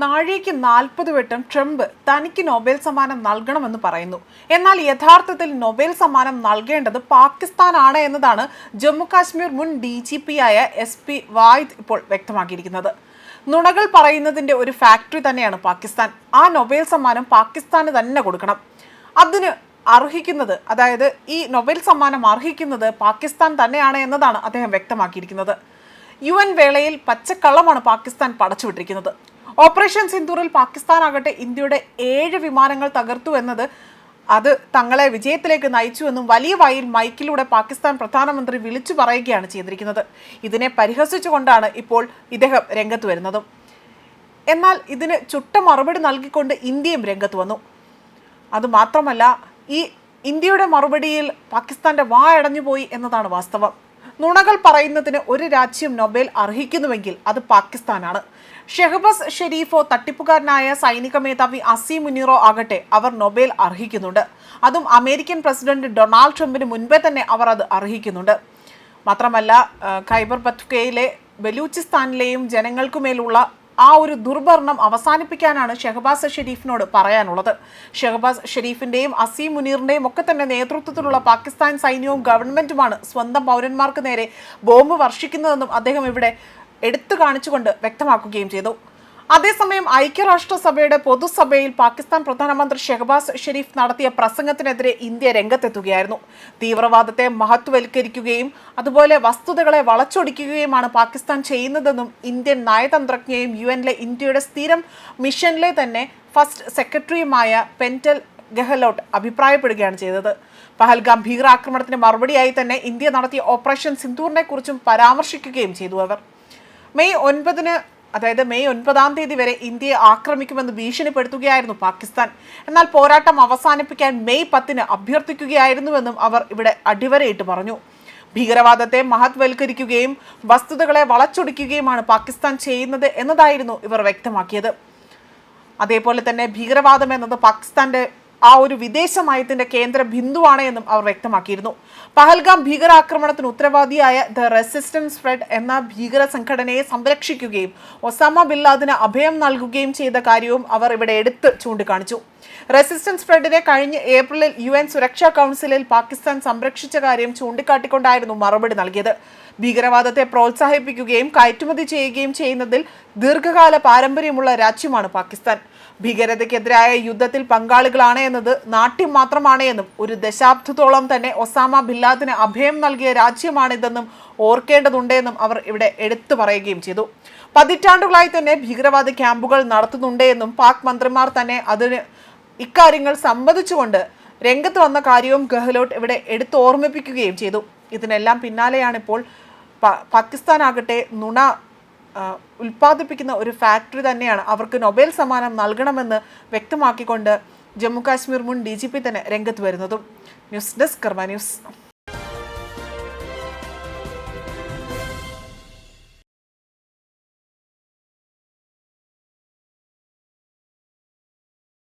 നാഴികയ്ക്ക് നാൽപ്പത് വട്ടം ട്രംപ് തനിക്ക് നൊബേൽ സമ്മാനം നൽകണമെന്ന് പറയുന്നു. എന്നാൽ യഥാർത്ഥത്തിൽ നൊബേൽ സമ്മാനം നൽകേണ്ടത് പാകിസ്ഥാനാണ് എന്നതാണ് ജമ്മു കാശ്മീർ മുൻ ഡി ജി പി ആയ എസ് പി വായിദ് ഇപ്പോൾ വ്യക്തമാക്കിയിരിക്കുന്നത്. നുണകൾ പറയുന്നതിന്റെ ഒരു ഫാക്ടറി തന്നെയാണ് പാകിസ്ഥാൻ. ആ നൊബേൽ സമ്മാനം പാകിസ്ഥാന് തന്നെ കൊടുക്കണം. അതിന് അർഹിക്കുന്നത് അതായത് ഈ നൊബേൽ സമ്മാനം അർഹിക്കുന്നത് പാകിസ്ഥാൻ തന്നെയാണ് എന്നതാണ് അദ്ദേഹം വ്യക്തമാക്കിയിരിക്കുന്നത്. യു എൻ വേളയിൽ പച്ചക്കള്ളമാണ് പാകിസ്ഥാൻ പടച്ചുവിട്ടിരിക്കുന്നത്. ഓപ്പറേഷൻ സിന്ദൂറിൽ പാകിസ്ഥാൻ ആകട്ടെ ഇന്ത്യയുടെ ഏഴ് വിമാനങ്ങൾ തകർത്തു എന്നത് അത് തങ്ങളെ വിജയത്തിലേക്ക് നയിച്ചുവെന്നും വലിയ വായിൽ മൈക്കിലൂടെ പാകിസ്ഥാൻ പ്രധാനമന്ത്രി വിളിച്ചു പറയുകയാണ് ചെയ്തിരിക്കുന്നത്. ഇതിനെ പരിഹസിച്ചുകൊണ്ടാണ് ഇപ്പോൾ ഇദ്ദേഹം രംഗത്ത് വരുന്നതും. എന്നാൽ ഇതിന് ചുട്ട മറുപടി നൽകിക്കൊണ്ട് ഇന്ത്യയും രംഗത്ത് വന്നു. അതുമാത്രമല്ല ഈ ഇന്ത്യയുടെ മറുപടിയിൽ പാകിസ്ഥാന്റെ വായടഞ്ഞു പോയി എന്നതാണ് വാസ്തവം. നുണകൾ പറയുന്നതിന് ഒരു രാജ്യം നൊബേൽ അർഹിക്കുന്നുവെങ്കിൽ അത് പാകിസ്ഥാനാണ്. ഷെഹബസ് ഷെരീഫോ തട്ടിപ്പുകാരനായ സൈനിക മേധാവി അസീം മുനീറോ ആകട്ടെ അവർ നൊബേൽ അർഹിക്കുന്നുണ്ട്. അതും അമേരിക്കൻ പ്രസിഡന്റ് ഡൊണാൾഡ് ട്രംപിന് മുൻപേ തന്നെ അവർ അത് അർഹിക്കുന്നുണ്ട്. മാത്രമല്ല ഖൈബർ പത്കയിലെ ബലൂചിസ്ഥാനിലെയും ജനങ്ങൾക്കുമേലുള്ള ആ ഒരു ദുർഭരണം അവസാനിപ്പിക്കാനാണ് ഷെഹബാസ് ഷെരീഫിനോട് പറയാനുള്ളത്. ഷെഹബാസ് ഷെരീഫിന്റെയും അസീം മുനീറിന്റെയും ഒക്കെ തന്നെ നേതൃത്വത്തിലുള്ള പാകിസ്ഥാൻ സൈന്യവും ഗവൺമെന്റുമാണ് സ്വന്തം പൗരന്മാർക്ക് നേരെ ബോംബ് വർഷിക്കുന്നതെന്നും അദ്ദേഹം ഇവിടെ എടുത്തു കാണിച്ചുകൊണ്ട് വ്യക്തമാക്കുകയും ചെയ്തു. അതേസമയം ഐക്യരാഷ്ട്രസഭയുടെ പൊതുസഭയിൽ പാകിസ്ഥാൻ പ്രധാനമന്ത്രി ഷെഹബാസ് ഷെരീഫ് നടത്തിയ പ്രസംഗത്തിനെതിരെ ഇന്ത്യ രംഗത്തെത്തുകയായിരുന്നു. തീവ്രവാദത്തെ മഹത്വവൽക്കരിക്കുകയും അതുപോലെ വസ്തുതകളെ വളച്ചൊടിക്കുകയുമാണ് പാകിസ്ഥാൻ ചെയ്യുന്നതെന്നും ഇന്ത്യൻ നയതന്ത്രജ്ഞയും യു എനിലെ ഇന്ത്യയുടെ സ്ഥിരം മിഷനിലെ തന്നെ ഫസ്റ്റ് സെക്രട്ടറിയുമായ പെന്റൽ ഗെഹ്ലോട്ട് അഭിപ്രായപ്പെടുകയാണ് ചെയ്തത്. പഹൽഗാം ഭീകരാക്രമണത്തിന് മറുപടിയായി തന്നെ ഇന്ത്യ നടത്തിയ ഓപ്പറേഷൻ സിന്ദൂറിനെ കുറിച്ചും പരാമർശിക്കുകയും ചെയ്തു അവർ. മെയ് ഒൻപതിന് അതായത് മെയ് ഒൻപതാം തീയതി വരെ ഇന്ത്യയെ ആക്രമിക്കുമെന്ന് ഭീഷണിപ്പെടുത്തുകയായിരുന്നു പാകിസ്ഥാൻ. എന്നാൽ പോരാട്ടം അവസാനിപ്പിക്കാൻ മെയ് പത്തിന് അഭ്യർത്ഥിക്കുകയായിരുന്നുവെന്നും അവർ ഇവിടെ അടിവരയിട്ട് പറഞ്ഞു. ഭീകരവാദത്തെ മഹത്വൽക്കരിക്കുകയും വസ്തുതകളെ വളച്ചൊടിക്കുകയുമാണ് പാകിസ്ഥാൻ ചെയ്യുന്നത് എന്നതായിരുന്നു ഇവർ വ്യക്തമാക്കിയത്. അതേപോലെ തന്നെ ഭീകരവാദം എന്നത് പാകിസ്ഥാന്റെ ആ ഒരു വിദേശ നയത്തിന്റെ കേന്ദ്ര ബിന്ദുവാണ് എന്നും അവർ വ്യക്തമാക്കിയിരുന്നു. പഹൽഗാം ഭീകരാക്രമണത്തിന് ഉത്തരവാദിയായ ദ റെസിസ്റ്റൻസ് ഫ്രണ്ട് എന്ന ഭീകര സംഘടനയെ സംരക്ഷിക്കുകയും ഒസാമ ബില്ലാദിന് അഭയം നൽകുകയും ചെയ്ത കാര്യവും അവർ ഇവിടെ എടുത്ത് ചൂണ്ടിക്കാണിച്ചു. റെസിസ്റ്റൻസ് ഫ്രണ്ടിനെ കഴിഞ്ഞ ഏപ്രിലിൽ യു എൻ സുരക്ഷാ കൗൺസിലിൽ പാകിസ്ഥാൻ സംരക്ഷിച്ച കാര്യം ചൂണ്ടിക്കാട്ടിക്കൊണ്ടായിരുന്നു മറുപടി നൽകിയത്. ഭീകരവാദത്തെ പ്രോത്സാഹിപ്പിക്കുകയും കയറ്റുമതി ചെയ്യുകയും ചെയ്യുന്നതിൽ ദീർഘകാല പാരമ്പര്യമുള്ള രാജ്യമാണ് പാകിസ്ഥാൻ. ഭീകരതയ്ക്കെതിരായ യുദ്ധത്തിൽ പങ്കാളികളാണ് എന്നത് നാട്യം മാത്രമാണ് എന്നും ഒരു ദശാബ്ദത്തോളം തന്നെ ഒസാമ ബില്ലാദിന് അഭയം നൽകിയ രാജ്യമാണിതെന്നും ഓർക്കേണ്ടതുണ്ടെന്നും അവർ ഇവിടെ എടുത്തു പറയുകയും ചെയ്തു. പതിറ്റാണ്ടുകളായി തന്നെ ഭീകരവാദ ക്യാമ്പുകൾ നടത്തുന്നുണ്ട് എന്നും പാക് മന്ത്രിമാർ തന്നെ അതിന് ഇക്കാര്യങ്ങൾ സംബന്ധിച്ചുകൊണ്ട് രംഗത്ത് വന്ന കാര്യവും ഗെഹ്ലോട്ട് ഇവിടെ എടുത്തു ഓർമ്മിപ്പിക്കുകയും ചെയ്തു. ഇതിനെല്ലാം പിന്നാലെയാണിപ്പോൾ പാകിസ്ഥാനാകട്ടെ നുണ ഉൽപ്പാദിപ്പിക്കുന്ന ഒരു ഫാക്ടറി തന്നെയാണ്. അവർക്ക് നൊബേൽ സമ്മാനം നൽകണമെന്ന് വ്യക്തമാക്കിക്കൊണ്ട് ജമ്മു കാശ്മീർ മുൻ ഡി ജി പി തന്നെ രംഗത്ത് വരുന്നതും. News desk Karma news.